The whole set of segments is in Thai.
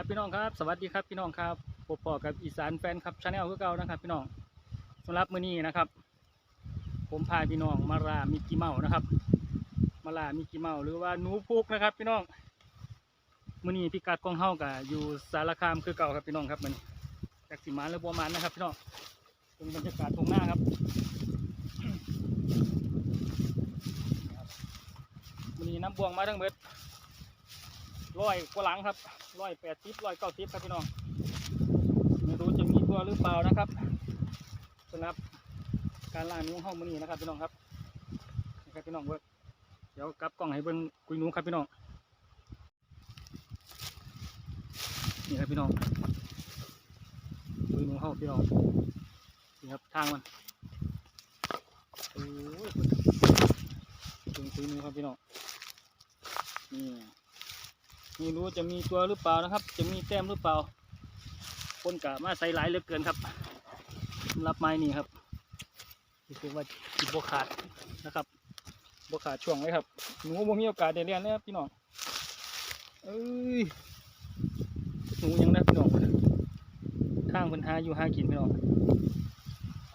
ครับพี่น้องครับสวัสดีครับพี่น้องครับพบปอกับอีสานแฟนครับชาแนลคือเก่านะครับพี่น้องสำหรับมื้อนี้นะครับ ผมพาพี่น้องมาลามิกกี้เมาส์นะครับ มาลามิกกี้เมาส์หรือว่าหนูพุกนะครับ พี่น้องมื้อนี้พิกัดของเฮากับอยู่สารคามคือเก่าครับพี่น้องครับมันจากสีมาหรือบัวมันนะครับ พี่น้องตรงบรรยากาศตรงหน้าครับมื้อนี้น้ำบวงมาทั้งเบิด ร้อยกว่าหลังครับร้อยแปดสิบร้อยเก้าสิบครับพี่น้อง ไม่รู้จะมีตัวหรือเปล่านะครับสำหรับการล่าหนูห้องมือนี้นะครับพี่น้องครับนี่ครับพี่น้องเบิร์เดี๋ยวกลับกล้องให้เบิ้งกุยนูครับพี่น้อง นี่ครับพี่น้องกุยนูห้องพี่น้อง นี่ครับทางมันโอ้ยถึงกุยนูครับพี่น้อง นี่ ไม่รู้จะมีตัวหรือเปล่านะครับ จะมีแต้มหรือเปล่า คนกะมาใส่หลายเหลือเกินครับรับไม้นี่ครับรู้สึกว่าจิบขาดนะครับบขาดช่วงเลยครับหนูบ่มีโอกาสได้เรียนเลยครับพี่น้องเอ้ยหนูยังได้พี่น้องข้างพิ่นหาอยู่ห้ากินพี่น้อง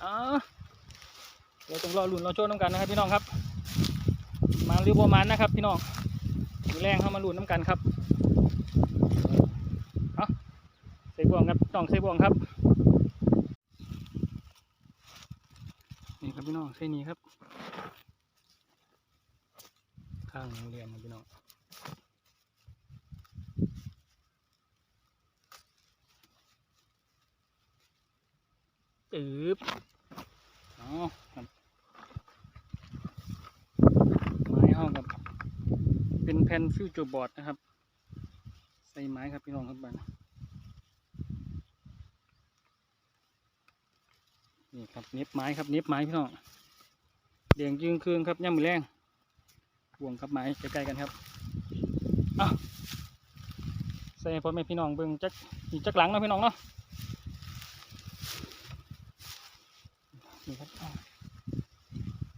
อ้าเราต้องรอลุ้นรอโชว์น้ำกันนะครับพี่น้องครับ มาหรือประมาณนะครับ พี่น้องแรงเข้ามาลุ้นน้ำกันครับ เอา งครับต้องใส่บ่วงครับนี่ครับพี่น้องใส่นี้ครับ ข้างโรงเรียนครับพี่น้องตืบเอาครับไม้ห้องครับ เป็นแผ่นฟิวเจอร์บอร์ดนะครับ ใส่ไม้ครับพี่น้องครับบ้าน นี่ครับเน็บไม้ครับเน็บไม้พี่น้องเดียงยืงคืนครับย่ำมือแรงบ่วงกับไม้ใกล้ๆกันครับเอาใส่พ่อแม่พี่น้องเบิ่งจักอีจักหลังนะพี่น้องเนาะนี่ครับ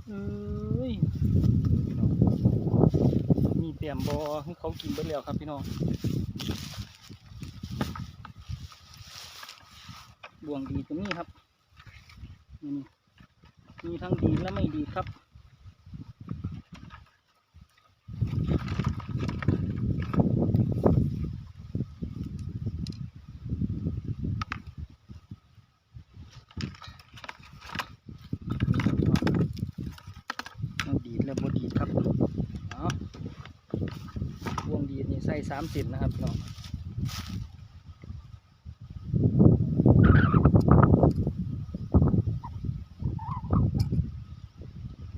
เอ้ยมีเตรียมบอให้เขากินไปแล้วครับพี่น้องบ่วงดีตรงนี้ครับ นี่มีทั้งดีและไม่ดีครับดีแล้วบดีครับเอาบ่วงดีนี่ใส่สามสิบนะครับพี่น้อง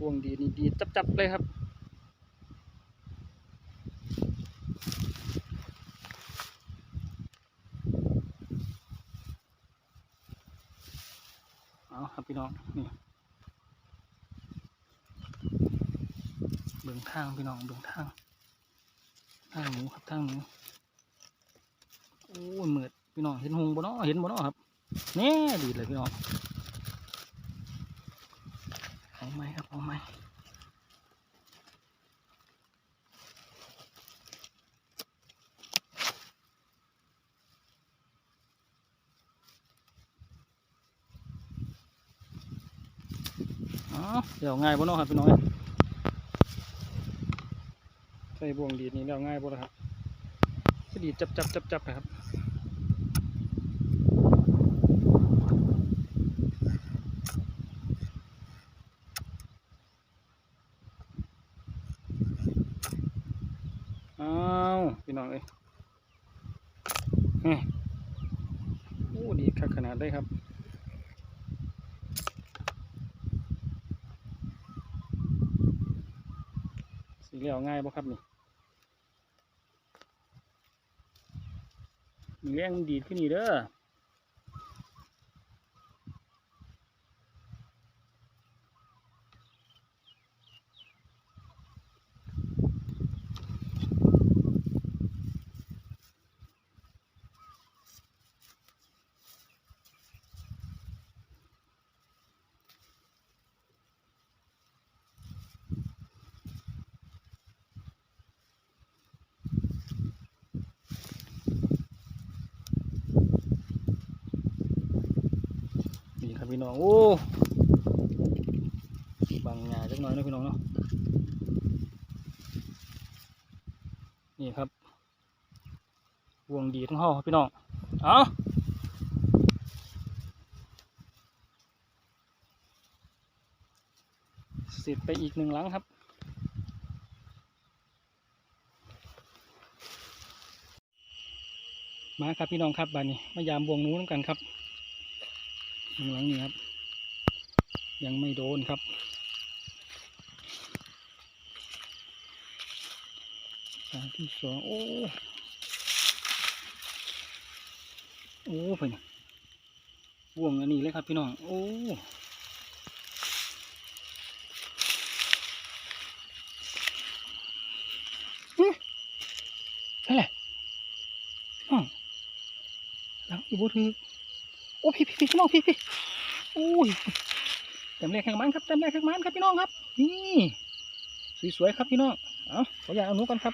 วงดีนี่ดีจับๆเลยครับเอาครับพี่น้องนี่เบื้องทางพี่น้องเบื้องทางทางหนูครับทางหนูโอ้ยมืดพี่น้องเห็นหงบ่เนาะเห็นบ่เนาะครับนี่ดีเลยพี่น้อง เอาไหมครับเอาไหมเดี๋ยวง่ายบ่เนาะครับพี่น้อยใส่บ่วงดีดนี่เดี๋ยวง่ายบ่ละครับก็ดีดจับจับจับจับนะครับ อ้าวพี่น้องเอ้ยเฮ้ย โอ้ดีคักขนาดได้ครับสีเหลียวง่ายบ่ครับนี่มีแรงดีดขึ้นนี่เด้อ ครับพี่น้องโอ้บางงาจักหน่อยนะพี่น้องเนาะนี่ครับ วงดีทั้งห้อครับพี่น้องเอาสร็จไปอีกหนึ่งหลังครับมาครับพี่น้องครับบานนี้มายามวงนู้นกันครับ หนึ่งหลังนี้ครับ ยังไม่โดนครับหลังที่สองโอ้โอ้เพิ่อนบ่วงอันนี้เลยครับพี่น้องโอ้อื้อนั่นแหละน้องหลังอยู่บถือ อ้พี่พี่พี่พี่น้องพี่พี่โอ้ยเต็มแรกแข่งมันครับเต็มแรกแข่งมันครับพี่น้องครับ นี่สวยๆครับพี่น้องเอาขออย่าเอาหนูกันครับ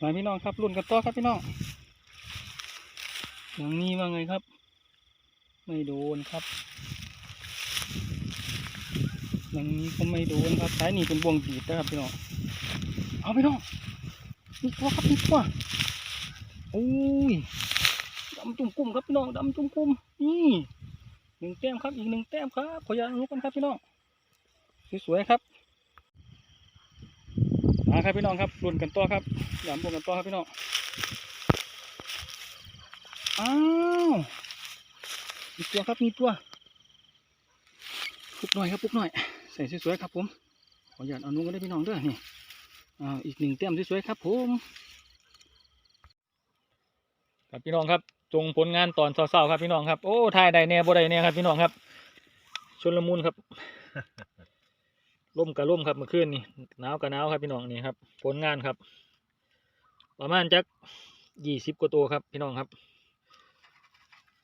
มาพี่น้องครับรุ่นกันต่อครับพี่น้องอย่างนี้ว่าไงครับ ไม่โดนครับอย่างนี้ก็ไม่โดนครับสายนี่เป็นบวงบีดนะครับพี่น้องเอาพี่น้องมีตัวครับมีตัวโอ้ยำจุ่มกุ้มครับพี่น้องดำจุ่มกุ้มนี่หนึ่งแต้มครับอีกหนึ่งแต้มครับขออย่ารู้กันครับพี่น้องสวยๆครับมาครับพี่น้องครับรุ่นกันต่อครับยามบวกกันต่อครับพี่น้องอ้าวมีตัวครับมีตัวปลุกหน่อยครับปลุกหน่อยใส่สวยๆครับผมขออย่าตเอานุ่งกันได้พี่น้องด้อนี่อ่าอีกหนึ่งแต้มสวยๆครับผมครับพี่น้องครับ จงผลงานตอนเช้าๆครับพี่น้องครับโอ้ถ่ายได้แน่บ่ได้แน่ครับพี่น้องครับ ชนละมุนครับร่มกับร่มครับเมื่อคืนนี่หนาวกับหนาวครับพี่น้องนี่ครับ ผลงานครับ ประมาณจักยี่สิบกว่าตัวครับ พี่น้องครับ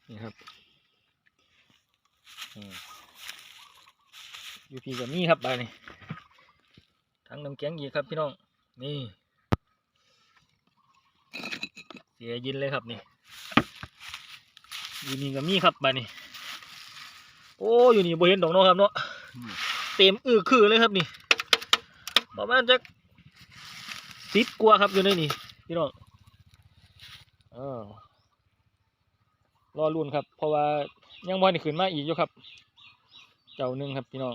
นี่ครับอือยู่พี่กับนี่ครับไปนี่ทั้งน้ำแข็งอีกครับพี่น้องนี่ เสียยินเลยครับนี่ อยู่นี่ก็มีครับบานี่โอ้อยู่นี่บ่เห็นดอกเนาะครับเนาะเต็มอือคือเลยครับนี่ประมาณจะสิบกว่าครับอยู่ในนี่พี่น้องอารอรุ่นครับ เพราะว่ายังบ่ได้ขึ้นมาอีกอยู่ครับ เจ้าหนึ่งครับพี่น้อง